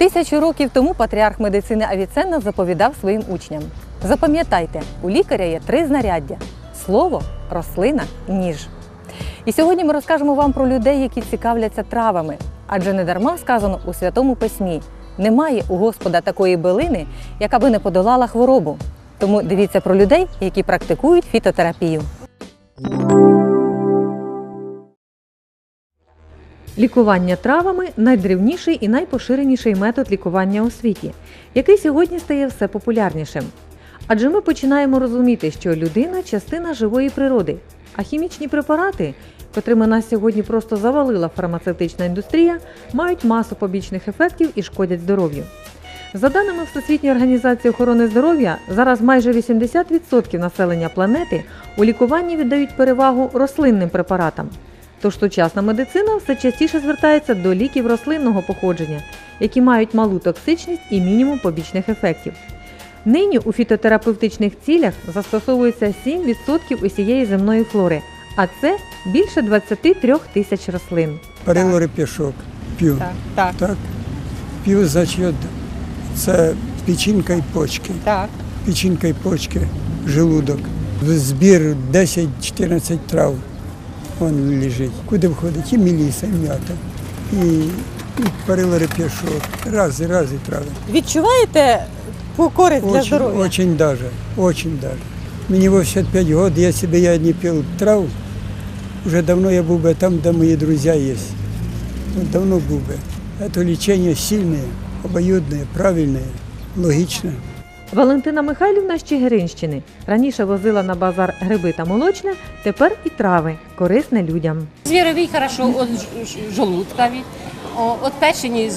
Тисячу років тому патріарх медицини Авіценна заповідав своїм учням: запам'ятайте, у лікаря є три знаряддя: слово, рослина, ніж. І сьогодні ми розкажемо вам про людей, які цікавляться травами, адже не дарма сказано у святому письмі: немає у Господа такої билини, яка би не подолала хворобу. Тому дивіться про людей, які практикують фітотерапію. Лікування травами найдревніший і найпоширеніший метод лікування у світі, який сьогодні стає все популярнішим. Адже ми починаємо розуміти, що людина частина живої природи, а хімічні препарати, котрими нас сьогодні просто завалила фармацевтична індустрія, мають масу побічних ефектів і шкодять здоров'ю. За даними Всесвітньої організації охорони здоров'я, зараз майже 80% населення планети у лікуванні віддають перевагу рослинним препаратам. Тож сучасна медицина все частіше звертається до ліків рослинного походження, які мають малу токсичність і мінімум побічних ефектів. Нині у фітотерапевтичних цілях застосовується 7% усієї земної флори, а це більше 23 тисяч рослин. Парило реп'яшок п'ю. Так, так, Так. П'ю, значить, це печінка і почки. так. Печінка і почки, желудок. Збір 10-14 трав. Вон лежить. Куди входить? І міліса, і м'ята. І, і парило реп'яшок. Раз, раз і трави. Відчуваєте користь Очень, очень даже, очень даже. Мені 85 років, якщо б я не пив трав, вже давно я був би там, де мої друзі є. Вот давно був би. Це лічення сильне, обоюдне, правильне, логічне. Валентина Михайлівна з Чигиринщини раніше возила на базар гриби та молочне, тепер і трави, корисне людям. Звіровий хорошо від ж- жолудкові, о, від печені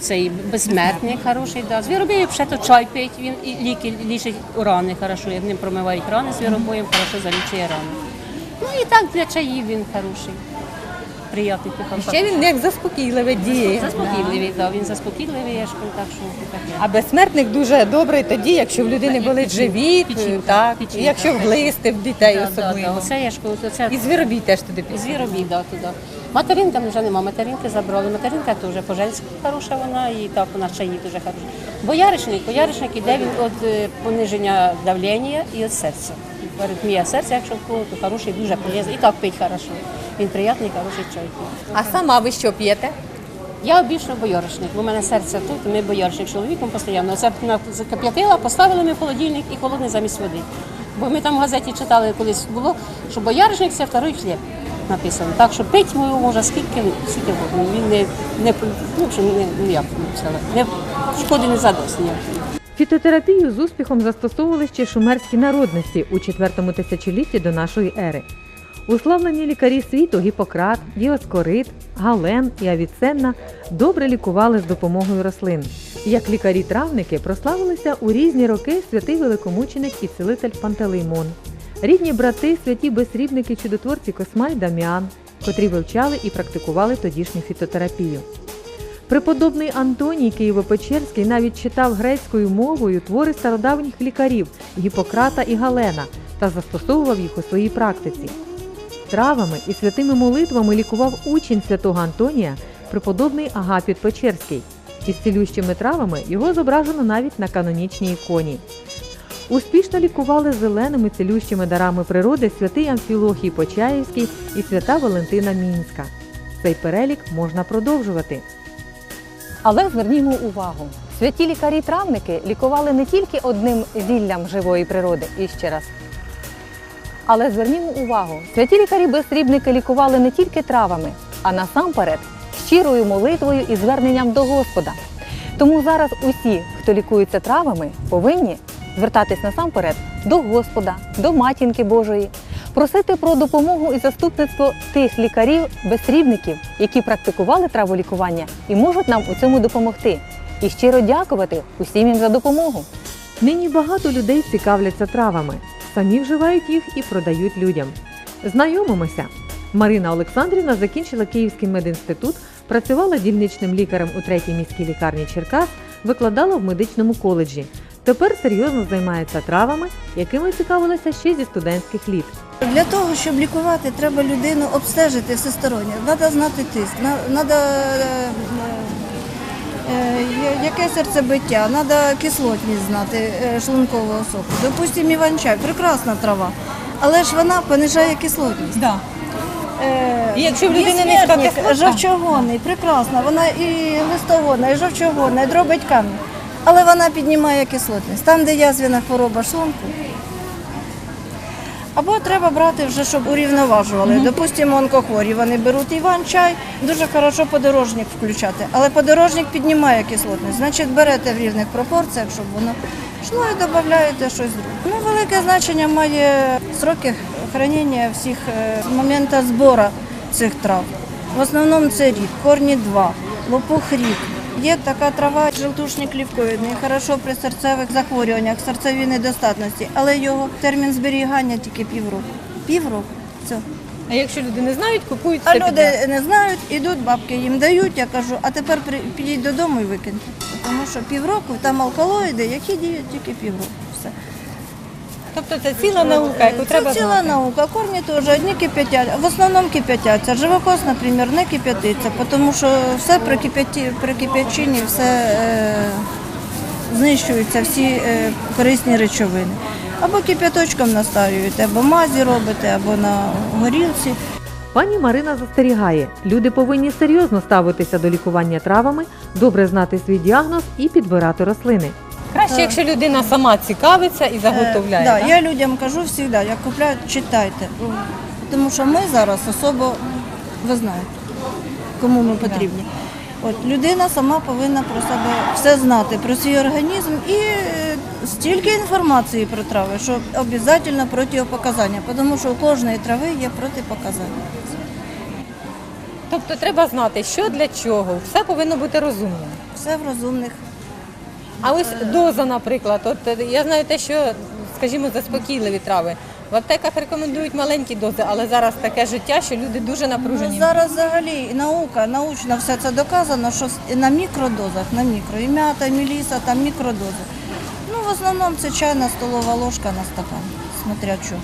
цей безсмертний хороший, да. Звіробій ще то чай пить, він і ліки лічить рани хорошо, як ним промивають рани звіробоєм, хорошо залічує рани. Ну і так для чаїв він хороший. Приятний Ще він як заспокійливе діє. Заспокійливий, да, він заспокійливий, я ж кажу, так що таке. А безсмертник дуже добрий тоді, якщо в людини Так, болить живіт, так, і якщо вглисти в дітей особливо. Оце я ж це І звіробій теж туди І. Звіробій, да, туди. Материнка вже нема, материнки забрали. Материнка теж по-женськи хороша вона, і так вона чаї дуже хороша. Бояришник, бояришник іде він від е, пониження давлення і від серця. Аритмія серця, якщо в кого, то хороший, дуже полезний. І так пить хорошо. Він приятний, хороший чай. А сама ви що п'єте? Я обічно бояришник, бо в мене серце тут, ми бояришник чоловіком постійно. Це закип'ятила, поставили ми в холодильник і холодний замість води. Бо ми там в газеті читали колись було, що бояришник це второй хліб написано. Так що пить ми його може скільки, скільки угодно. Він не, не, ну, що не, ну, як сказати, не шкоди не задасть ніякої. Фітотерапію з успіхом застосовували ще шумерські народності у четвертому тисячолітті до нашої ери. Уславлені лікарі світу Гіппократ, Діоскорид, Гален і Авіценна добре лікували з допомогою рослин. Як лікарі-травники прославилися у різні роки святий великомученик і цілитель Пантелеймон, рідні брати, святі безсрібники чудотворці Косма й Даміан, котрі вивчали і практикували тодішню фітотерапію. Преподобний Антоній Києво-Печерський навіть читав грецькою мовою твори стародавніх лікарів Гіппократа і Галена та застосовував їх у своїй практиці. Травами і святими молитвами лікував учень святого Антонія, преподобний Агапіт Печерський. Із цілющими травами його зображено навіть на канонічній іконі. Успішно лікували зеленими цілющими дарами природи святий Амфілохій Почаївський і свята Валентина Мінська. Цей перелік можна продовжувати. Але звернімо увагу: святі лікарі-травники лікували не тільки одним зіллям живої природи, і ще раз. Але звернімо увагу, святі лікарі-безсрібники лікували не тільки травами, а насамперед щирою молитвою і зверненням до Господа. Тому зараз усі, хто лікується травами, повинні звертатись насамперед до Господа, до матінки Божої, просити про допомогу і заступництво тих лікарів-безсрібників, які практикували траволікування і можуть нам у цьому допомогти. І щиро дякувати усім їм за допомогу. Нині багато людей цікавляться травами, самі вживають їх і продають людям. Знайомимося. Марина Олександрівна закінчила Київський медінститут, працювала дільничним лікарем у третій міській лікарні Черкас, викладала в медичному коледжі. Тепер серйозно займається травами, якими цікавилася ще зі студентських літ. Для того, щоб лікувати, треба людину обстежити всесторонньо. Треба знати тиск, треба яке серцебиття, треба кислотність знати е, шлункового соку. Допустимо, іван-чай, прекрасна трава, але ж вона понижає кислотність. Да. Е, І якщо в людини низька кислота? жовчогонний, прекрасна, вона і листогонна, і жовчогонна, і дробить камінь. Але вона піднімає кислотність. Там, де язвіна хвороба шлунку. Або треба брати вже, щоб урівноважували. Допустимо, онкохворі, вони беруть іван-чай, дуже хорошо подорожник включати. Але подорожник піднімає кислотність. Значить, берете в рівних пропорціях, щоб воно йшло і додаєте щось друге. Ну, велике значення має сроки хранення всіх е, з моменту збору цих трав. В основному це рік, корні 2, лопух рік. Є така трава, желтушник лівковідний, хорошо при серцевих захворюваннях, серцевій недостатності, але його термін зберігання тільки півроку. Півроку. Все. А якщо люди не знають, купують А все підряд. люди не знають, ідуть, бабки їм дають, я кажу, а тепер при- підіть додому і викиньте. Тому що півроку там алкалоїди, які діють тільки півроку. Все. Тобто це ціла наука, яку Це треба ціла знати. наука. Корні теж одні кип'ятять, в основному кип'ятяться. Живокос, наприклад, не кип'ятиться, тому що все при, кип'яті, при кип'ячині все е, знищуються, всі е, корисні речовини. Або кип'яточком настаюєте, або мазі робите, або на горілці. Пані Марина застерігає, люди повинні серйозно ставитися до лікування травами, добре знати свій діагноз і підбирати рослини. Краще, якщо людина сама цікавиться і заготовляє. Е, да, так? я людям кажу завжди, як купляють, читайте. Тому що ми зараз особо, ви знаєте, кому ми потрібні. От людина сама повинна про себе все знати, про свій організм і е, стільки інформації про трави, що обов'язково протипоказання, тому що у кожної трави є протипоказання. Тобто треба знати, що для чого. Все повинно бути розумним. Все в розумних. А ось доза, наприклад, от е, я знаю те, що, скажімо, заспокійливі трави. В аптеках рекомендують маленькі дози, але зараз таке життя, що люди дуже напружені. Ну, зараз взагалі і наука, научно все це доказано, що на мікродозах, на мікро, і м'ята, і міліса, там мікродози. Ну, в основному це чайна столова ложка на стакан, смотря чого.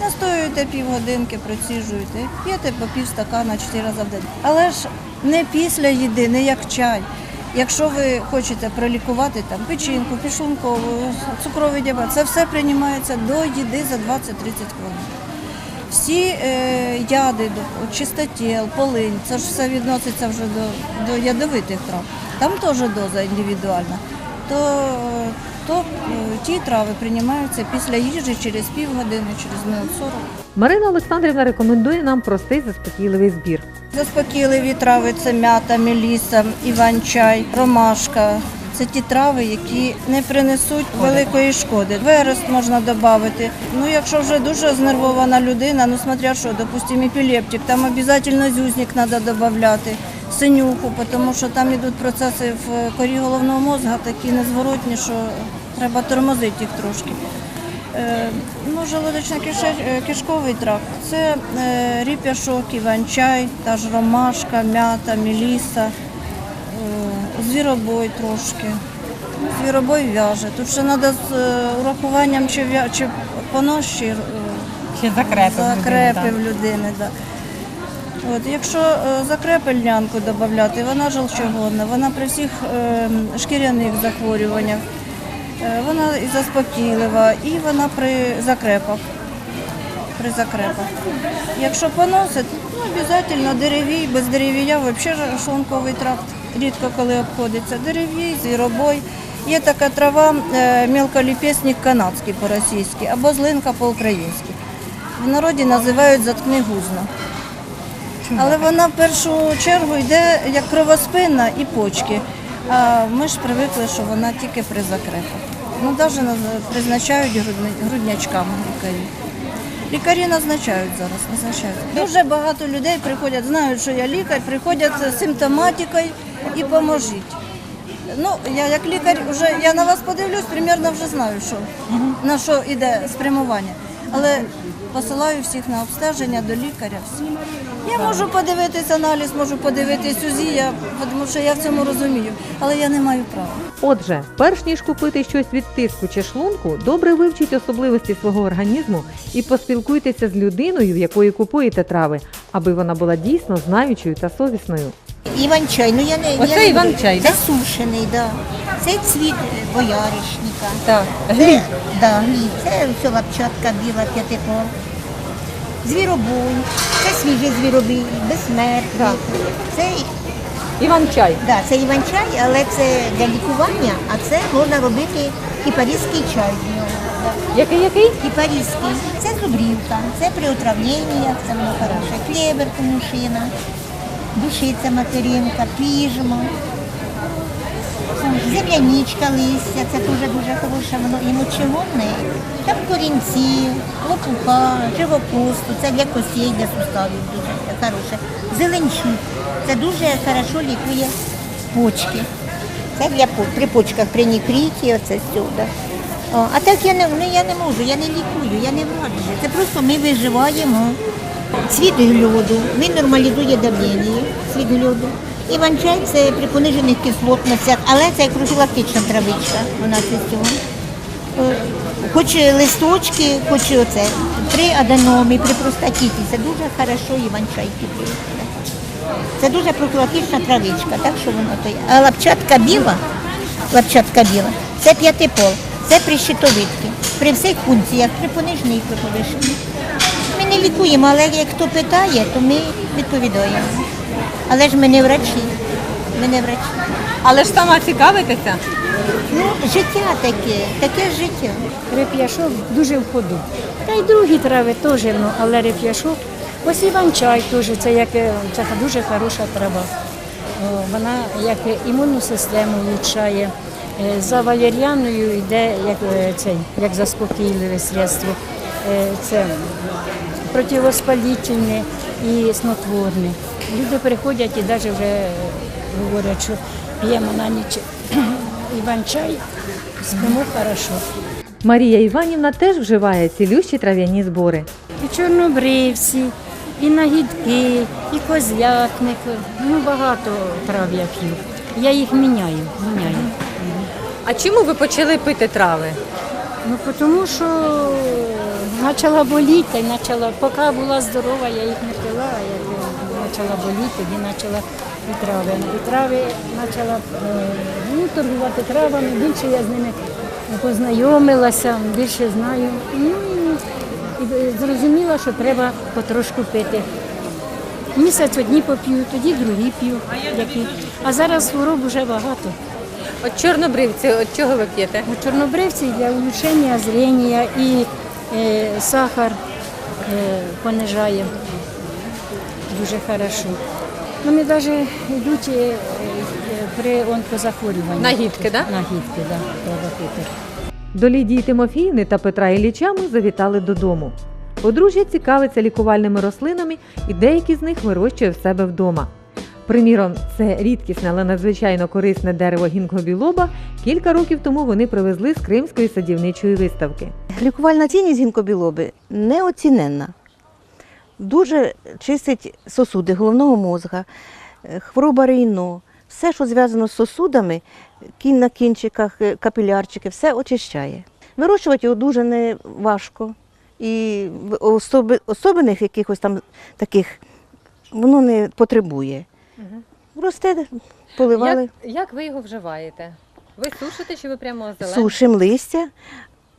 Настоюєте півгодинки, проціжуєте, п'єте по пів стакана чотири рази в день. Але ж не після їди, не як чай. Якщо ви хочете пролікувати там печінку, пішлункову, цукровий діабет, це все приймається до їди за 20-30 хвилин. Всі е, яди, чистотіл, полинь, це ж все відноситься вже до, до ядовитих трав. Там теж доза індивідуальна. То, то е, ті трави приймаються після їжі через півгодини, через минут 40. Марина Олександрівна рекомендує нам простий заспокійливий збір. Заспокійливі трави це м'ята, меліса, іван-чай, ромашка. Це ті трави, які не принесуть великої шкоди. Верест можна додати. Ну, якщо вже дуже знервована людина, ну смотря що, допустимо, епілептик, там обов'язково зюзник треба додати, синюху, тому що там йдуть процеси в корі головного мозга такі незворотні, що треба тормозити їх трошки. Е, Ну, желудочно-кишковий тракт це е, ріп'яшок, іван-чай, та ж ромашка, м'ята, меліса, е, звіробой трошки. Ну, Звіробой в'яже. Тут ще треба з е, урахуванням чи, чи понос, чи е, закрепи. закрепи в людини. Да. От, якщо е, закрепельнянку додати, вона желчогонна, вона при всіх е, шкіряних захворюваннях, е, вона і заспокійлива, і вона при закрепах. При закрепах. Якщо поносить, ну обов'язково деревій, без деревія взагалі шлунковий тракт рідко коли обходиться. Деревій, звіробой. Є така трава е, мелколіпесник канадський по-російськи або злинка по-українськи. В народі називають заткни гузно. Але вона в першу чергу йде як кровоспинна і почки. А ми ж привикли, що вона тільки при закрепах. Ну, навіть призначають груднячкам лікарі. Лікарі назначають зараз, назначають. Дуже багато людей приходять, знають, що я лікар, приходять з симптоматикою і поможіть. Ну, я як лікар, вже я на вас подивлюсь, примерно вже знаю, що, на що йде спрямування. Але посилаю всіх на обстеження до лікаря. Я можу подивитись аналіз, можу подивитись УЗІ, я, тому що я в цьому розумію, але я не маю права. Отже, перш ніж купити щось від тиску чи шлунку, добре вивчіть особливості свого організму і поспілкуйтеся з людиною, в якої купуєте трави, аби вона була дійсно знаючою та совісною. Іван-чай, ну я не Оце я не Іван-чай, Це да? сушений, да. Це цвіт бояришника. Так. Гліб. Да, гліб. Це все лапчатка біла, п'ятипол. Звіробой. Це свіжий звіробій, безсмертний. Так. Це, Іван-чай. да, це іван-чай, але це для лікування, а це можна робити кіпарійський чай з нього. Да. Який який? Кіпарійський. Це зубрівка, це при отравленнях, це воно хороше. Клєбер, конюшина, душиця материнка, піжмо. Земляничка листя, це дуже дуже хороше, воно і мочегонне. Там корінці, лопуха, живопусту, це для костей, для суставів дуже хороше. Зеленчук, це дуже хорошо лікує почки. Це для при почках, при нікріті, оце сюди. А так я не, ну, я не можу, я не лікую, я не враджу. Це просто ми виживаємо. Цвіт гльоду, він нормалізує давлення, цвіт гльоду. Іван-чай це при понижених кислотностях, але це як профілактична травичка, вона це цього. Е, Хоч листочки, хоч оце. При аденомі, при простатіті, це дуже хорошо Іван-чай. Це дуже профілактична травичка, так що воно то є. А лапчатка біла, лапчатка біла, це п'ятипол, це при щитовидці, при всіх функціях, при пониженій при повишеній. Ми не лікуємо, але як хто питає, то ми відповідаємо. Але ж ми не врачі. Ми не врачі. Але ж сама цікавитеся. Ну, життя таке, таке життя. Реп'яшок дуже в ходу. Та й другі трави теж, ну, але реп'яшок. Ось іван-чай теж, це, як, е, це дуже хороша трава. О, Вона як імунну систему влучшає. Е, За валеріаною йде як, е, цей, як заспокійливе средство. Це противоспалительне і снотворне. Люди приходять і навіть вже говорять, що п'ємо на ніч іван-чай, спимо хорошо. Марія Іванівна теж вживає цілющі трав'яні збори. І чорнобривці, і нагідки, і козлятник. Ну, багато трав я п'ю. Я їх міняю, міняю. А чому ви почали пити трави? Ну, тому що почала боліти, почала, поки була здорова, я їх не пила, а як почала боліти, тоді почала і трави. І трави почала е, ну, торгувати травами, більше я з ними познайомилася, більше знаю. Ну, і і зрозуміла, що треба потрошку пити. Місяць одні поп'ю, тоді другі п'ю. Які. А зараз хвороб вже багато. От чорнобривці, от чого ви п'єте? У чорнобривці для улучшення зрення і е, сахар е, понижає дуже хорошо. Вони навіть йдуть е, е, при онкозахворюванні. Нагідки, да? Нагідки, да, треба пити. До Лідії Тимофіївни та Петра Ілліча ми завітали додому. Подружжя цікавиться лікувальними рослинами і деякі з них вирощує в себе вдома. Приміром, це рідкісне, але надзвичайно корисне дерево гінкобілоба. Кілька років тому вони привезли з Кримської садівничої виставки. Лікувальна цінність гінкобілоби неоціненна. Дуже чистить сосуди головного мозга, е, хвороба рейно, все, що зв'язано з сосудами, кінь на кінчиках, е, капілярчики, все очищає. Вирощувати його дуже не важко. І особи, особених якихось там таких воно не потребує. Росте, поливали. Як, як ви його вживаєте? Ви сушите чи ви прямо Сушимо листя,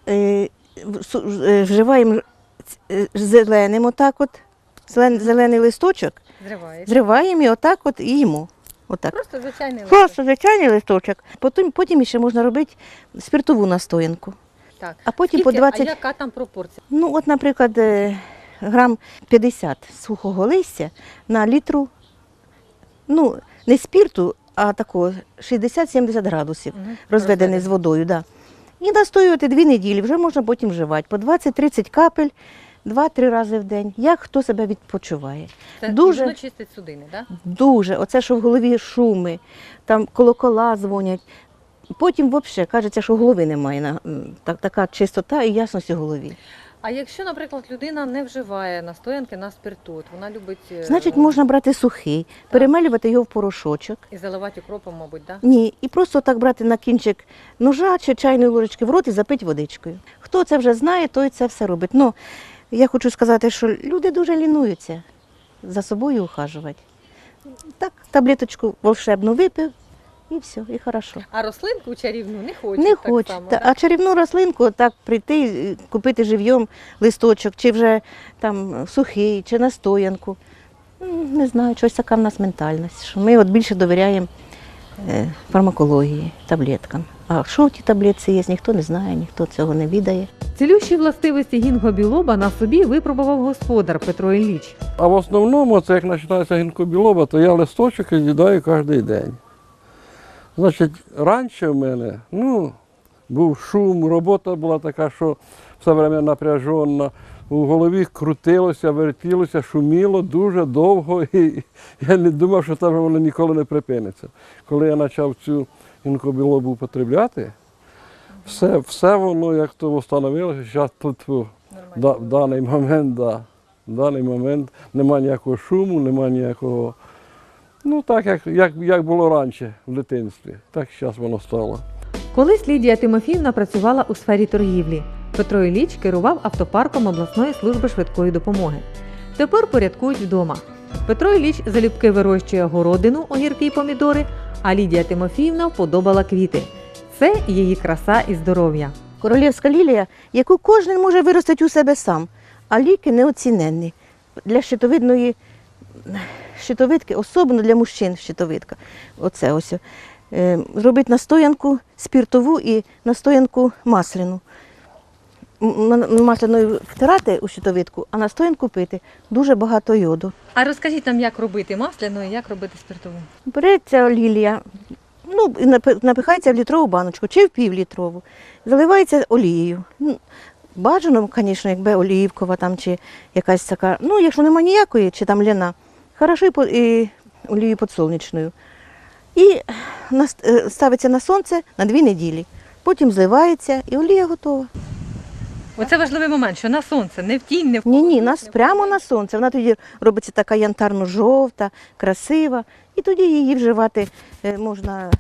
е, су- е, вживаємо е, зеленим отак от, зелен- зелений листочок, Зриваєте? зриваємо і отак от і їмо. Отак. Просто звичайний лист. Просто звичайний листочок. Потім, потім ще можна робити спиртову настоянку. Так. А потім Скільки, по 20, А яка там пропорція? ну от, наприклад, е, грам 50 сухого листя на літру, ну, не спірту, а такого 60-70 градусів. Мгм. розведений з водою. Да. І настоювати дві неділі, вже можна потім вживати. По 20-30 капель, 2-3 рази в день. Як хто себе відпочиває. Це Дуже. чистить судини, так? Дуже. Оце, що в голові шуми, там колокола дзвонять. Потім взагалі кажеться, що голови немає. Так, така чистота і ясність у голові. А якщо, наприклад, людина не вживає настоянки на спирту, вона любить е, Значить, можна брати сухий, перемелювати його в порошочок. і заливати укропом, мабуть, да? Ні, і просто так брати на кінчик ножа чи чайної ложечки в рот і запити водичкою. Хто це вже знає, той це все робить. Ну, я хочу сказати, що люди дуже лінуються за собою ухажувати. Так, таблеточку волшебну випив і все, і хорошо. А рослинку чарівну не хочуть. Не хоче. Та- А чарівну рослинку так прийти, купити жив'йом листочок, чи вже там сухий, чи настоянку. Не знаю, щось така в нас ментальність. Що ми от більше довіряємо е, фармакології, таблеткам. А що ті таблетці є, ніхто не знає, ніхто цього не відає. Цілющі властивості гінгобілоба на собі випробував господар Петро Ілліч. А в основному, це як починається гінкобілоба, то я листочок з'їдаю кожен день. Значить, раніше в мене ну, був шум, робота була така, що все время напряжена. У голові крутилося, вертілося, шуміло дуже довго, і я не думав, що там воно ніколи не припиниться. Коли я почав цю інкобілобу употребляти, все, все воно як то встановилося, зараз тут да, в даний момент, да, в даний момент нема ніякого шуму, нема ніякого. Ну так, як, як, як було раніше в дитинстві, так зараз воно стало. Колись Лідія Тимофіївна працювала у сфері торгівлі. Петро Ілліч керував автопарком обласної служби швидкої допомоги. Тепер порядкують вдома. Петро Ілліч залюбки вирощує городину, огірки й помідори, а Лідія Тимофіївна вподобала квіти. Це її краса і здоров'я. Королівська лілія, яку кожен може виростити у себе сам, а ліки неоціненні. Для щитовидної щитовидки, особливо для мужчин щитовидка. Оце ось. Е, настоянку спіртову і настоянку масляну. Масляною втирати у щитовидку, а настоянку пити дуже багато йоду. А розкажіть нам, як робити масляну і як робити спиртову. Береться лілія, ну, напихається в літрову баночку чи в півлітрову, заливається олією. Ну, Бажано, звісно, якби олівкова там чи якась така. Ну, якщо нема ніякої, чи там ляна, хорошо і, олією подсолнечною. І е, ставиться на сонце на дві неділі. Потім зливається і олія готова. Оце важливий момент, що на сонце, не в тінь, не в Ні, ні, нас прямо на сонце. Вона тоді робиться така янтарно-жовта, красива. І тоді її вживати е, можна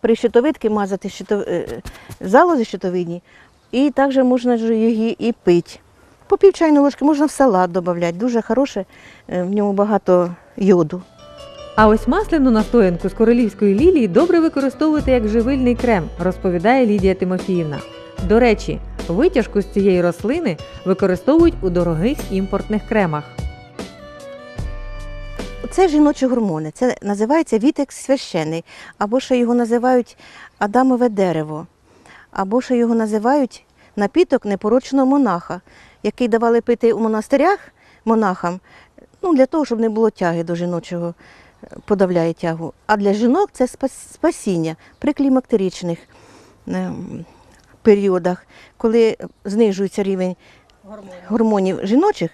при щитовидки мазати щито... е, залози щитовидні, і також можна її і пити. По пів чайної ложки можна в салат додати. Дуже хороше, е, в ньому багато йоду. А ось масляну настоянку з королівської лілії добре використовувати як живильний крем, розповідає Лідія Тимофіївна. До речі, витяжку з цієї рослини використовують у дорогих імпортних кремах. Це жіночі гормони. Це називається вітекс священий, або ще його називають Адамове дерево, або ще його називають напіток непорочного монаха, який давали пити у монастирях монахам, ну, для того, щоб не було тяги до жіночого, е, подавляє тягу. А для жінок це спас- спасіння при клімактеричних ем, періодах, коли знижується рівень гормонів жіночих,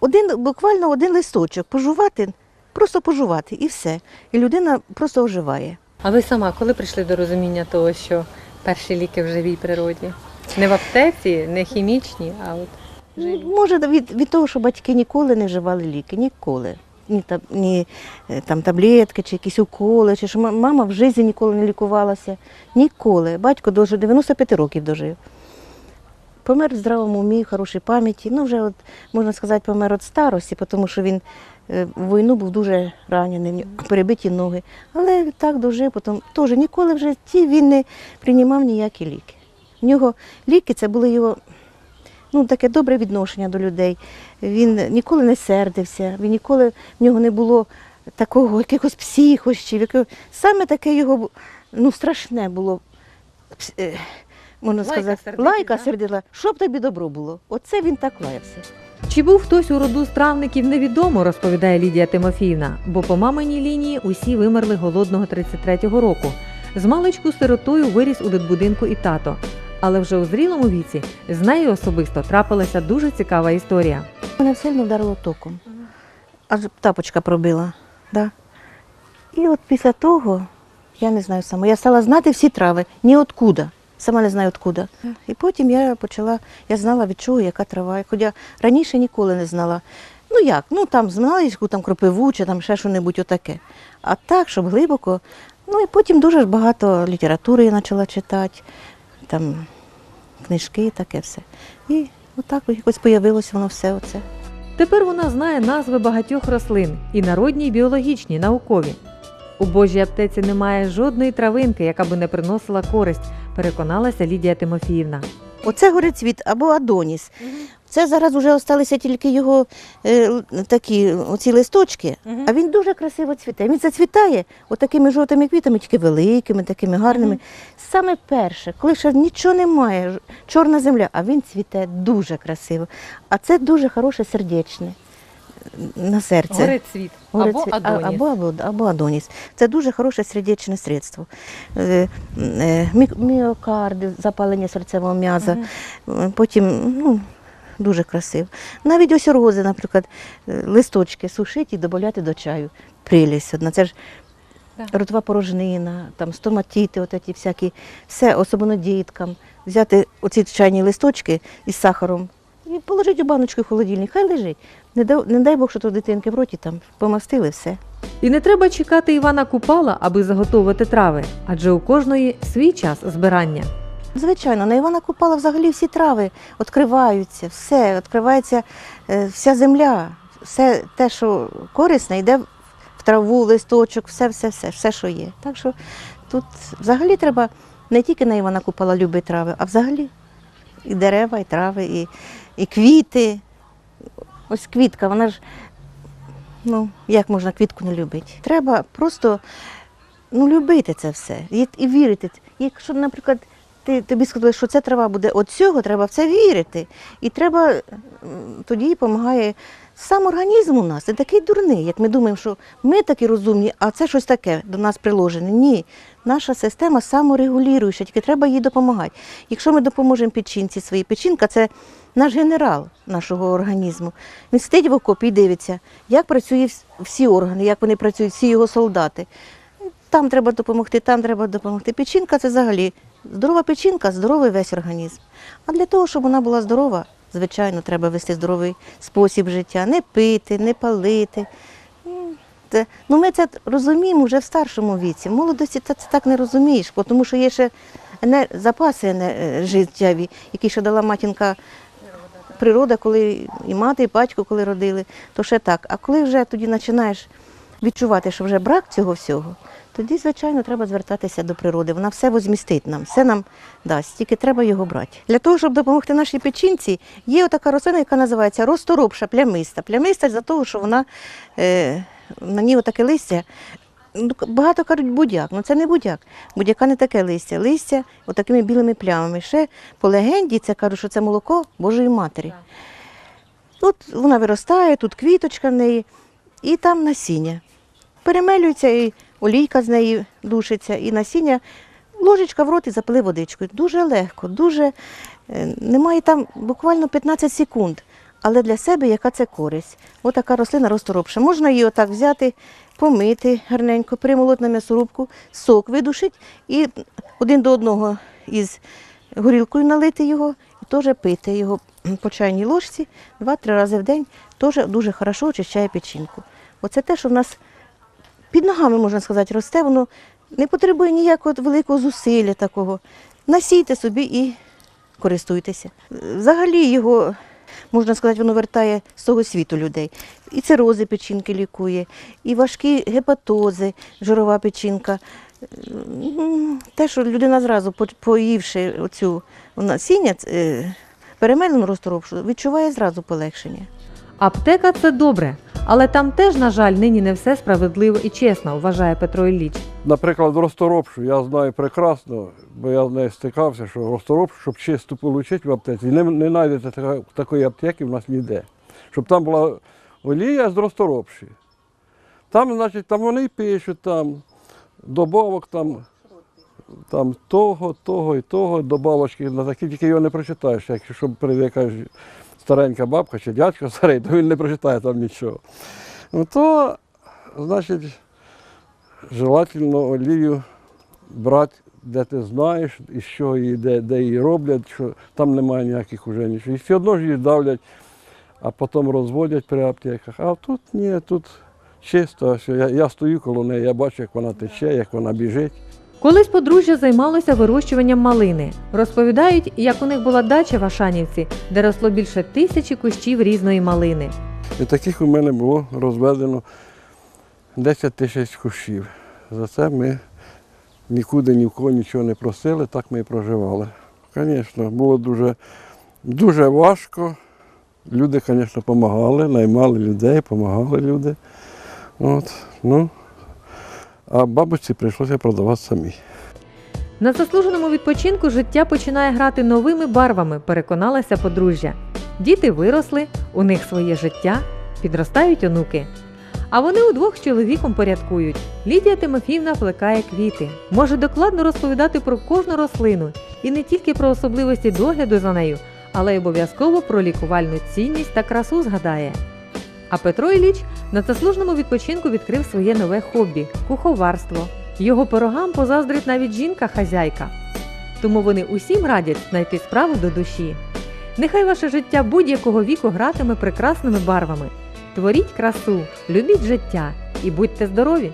один, буквально один листочок пожувати, просто пожувати і все. І людина просто оживає. А ви сама коли прийшли до розуміння того, що перші ліки в живій природі? Не в аптеці, не хімічні, а от живі. Може, від, від того, що батьки ніколи не вживали ліки, ніколи. Ні, та, ні е, там, таблетки, чи якісь уколи, чи що мама в житті ніколи не лікувалася. Ніколи. Батько дожив 95 років дожив. Помер в здравому умі, хорошій пам'яті. Ну, вже, от, можна сказати, помер від старості, тому що він е, в війну був дуже ранений, перебиті ноги. Але так дожив, потім теж ніколи в житті він не приймав ніякі ліки. В нього ліки це були його ну, таке добре відношення до людей. Він ніколи не сердився, він ніколи в нього не було такого якихось психощів. Якого... Саме таке його ну, страшне було. е, Можна Лайка сказати, сердити, лайка да? сердила, щоб тобі добро було. Оце він так лаявся. Чи був хтось у роду стравників невідомо, розповідає Лідія Тимофіївна, бо по маминій лінії усі вимерли голодного 33-го року. З маличку сиротою виріс у дитбудинку і тато. Але вже у зрілому віці з нею особисто трапилася дуже цікава історія. Мене сильно вдарило током. Аж тапочка пробила. Да. І от після того, я не знаю сама, я стала знати всі трави, ні откуда. Сама не знаю откуда. І потім я почала, я знала від чого, яка трава. Хоча раніше ніколи не знала. Ну як, ну там знала яку там кропиву чи там ще що-небудь отаке. А так, щоб глибоко. Ну і потім дуже багато літератури я почала читати, там книжки, таке все. І отак якось появилось воно все оце. Тепер вона знає назви багатьох рослин і народні, і біологічні, і наукові. У Божій аптеці немає жодної травинки, яка би не приносила користь, переконалася Лідія Тимофіївна. Оце горецвіт або Адоніс. Це зараз вже залишилися тільки його е, такі оці листочки, а він дуже красиво цвіте. Він зацвітає отакими жовтими квітами, тільки великими, такими гарними. Саме перше, коли ще нічого немає, чорна земля, а він цвіте дуже красиво. А це дуже хороше сердечне на серце. Горецвіт або Горецвіт, а- Адоніс. Або, або, або Адоніс. Це дуже хороше сердечне средство. Е, е, мі- Міокарди, запалення серцевого м'яза. Е, Потім ну, дуже красиво. Навіть ось рози, наприклад, е, листочки сушити і додати до чаю. Прелість одна. Це ж ротова порожнина, там стоматіти, от ці всякі, все, особливо діткам. Взяти оці чайні листочки із сахаром і положити у баночку в холодильник, хай лежить. Не дай, не дай Бог, що то дитинки в роті там помастили все. І не треба чекати Івана Купала, аби заготовити трави, адже у кожної свій час збирання. Звичайно, на Івана Купала взагалі всі трави відкриваються, все, відкривається е, вся земля, все те, що корисне, йде в траву, листочок, все, все, все, все, що є. Так що тут взагалі треба не тільки на Івана Купала любити трави, а взагалі і дерева, і трави, і, і квіти. Ось квітка, вона ж, ну, як можна квітку не любити? Треба просто ну, любити це все і, і вірити. Якщо, наприклад, ти, тобі сказали, що ця трава буде от цього, треба в це вірити. І треба тоді допомагає сам організм у нас не такий дурний, як ми думаємо, що ми такі розумні, а це щось таке до нас приложене. Ні. Наша система саморегулююча, тільки треба їй допомагати. Якщо ми допоможемо печінці своїй, печінка це наш генерал нашого організму. Він сидить в окопі і дивиться, як працюють всі органи, як вони працюють, всі його солдати. Там треба допомогти, там треба допомогти. Печінка це взагалі здорова печінка, здоровий весь організм. А для того, щоб вона була здорова, звичайно, треба вести здоровий спосіб життя, не пити, не палити. Це, ну ми це розуміємо вже в старшому віці. В молодості це, це так не розумієш, тому що є ще енер- запаси ене- життєві, які ще дала матінка природа, коли і мати, і батько, коли родили, то ще так. А коли вже тоді починаєш відчувати, що вже брак цього всього, тоді, звичайно, треба звертатися до природи. Вона все возмістить нам, все нам дасть, тільки треба його брати. Для того, щоб допомогти нашій печінці, є така рослина, яка називається розторопша, плямиста. Плямиста за того, що вона е, на ній отаке листя. Ну, Багато кажуть будяк, ну це не будяк. Будяка не таке листя. Листя отакими білими плямами. Ще по легенді це кажуть, що це молоко Божої Матері. Тут вона виростає, тут квіточка в неї, і там насіння. Перемелюється, і олійка з неї душиться, і насіння. Ложечка в рот і запили водичкою. Дуже легко, дуже е, немає там буквально 15 секунд. Але для себе яка це користь? Отака рослина розторопша. Можна її отак взяти, помити гарненько, примолоти на м'ясорубку, сок видушити і один до одного із горілкою налити його і теж пити його по чайній ложці два-три рази в день. Теж дуже хорошо очищає печінку. Оце те, що в нас під ногами, можна сказати, росте, воно не потребує ніякого великого зусилля такого. Насійте собі і користуйтеся. Взагалі його, можна сказати, воно вертає з того світу людей. І цирози печінки лікує, і важкі гепатози, жирова печінка. Те, що людина зразу, по- поївши оцю насіння, е, перемелену розторопшу, відчуває зразу полегшення. Аптека це добре, але там теж, на жаль, нині не все справедливо і чесно, вважає Петро Ілліч. Наприклад, розторопшу я знаю прекрасно, бо я з нею стикався, що розторопшу, щоб чисто отримати в аптеці, не, не знайдете такої аптеки в нас ніде. Щоб там була олія з розторопші. Там, значить, там вони пишуть там добавок там, там того, того і того, добавочки на такі, тільки його не прочитаєш. Якщо щоб якась старенька бабка чи дядько старий, то він не прочитає там нічого. Ну то, значить, желательно олію брати, де ти знаєш, і що її, де, де її роблять, що там немає ніяких уже нічого. І все одно ж її давлять, а потім розводять при аптеках. А тут ні, тут чисто. Я, я стою коло неї, я бачу, як вона тече, як вона біжить. Колись подружжя займалося вирощуванням малини. Розповідають, як у них була дача в Ашанівці, де росло більше тисячі кущів різної малини. І таких у мене було розведено 10 тисяч кущів. За це ми нікуди ні в кого нічого не просили, так ми і проживали. Звісно, було дуже, дуже важко. Люди, звісно, допомагали, наймали людей, допомагали люди. От, ну, а бабусі прийшлося продавати самі. На заслуженому відпочинку життя починає грати новими барвами, переконалася подружжя. Діти виросли, у них своє життя, підростають онуки. А вони удвох з чоловіком порядкують. Лідія Тимофіївна плекає квіти, може докладно розповідати про кожну рослину і не тільки про особливості догляду за нею, але й обов'язково про лікувальну цінність та красу згадає. А Петро Іліч на заслуженому відпочинку відкрив своє нове хобі куховарство. Його пирогам позаздрить навіть жінка-хазяйка. Тому вони усім радять знайти справу до душі. Нехай ваше життя будь-якого віку гратиме прекрасними барвами. Творіть красу, любіть життя і будьте здорові!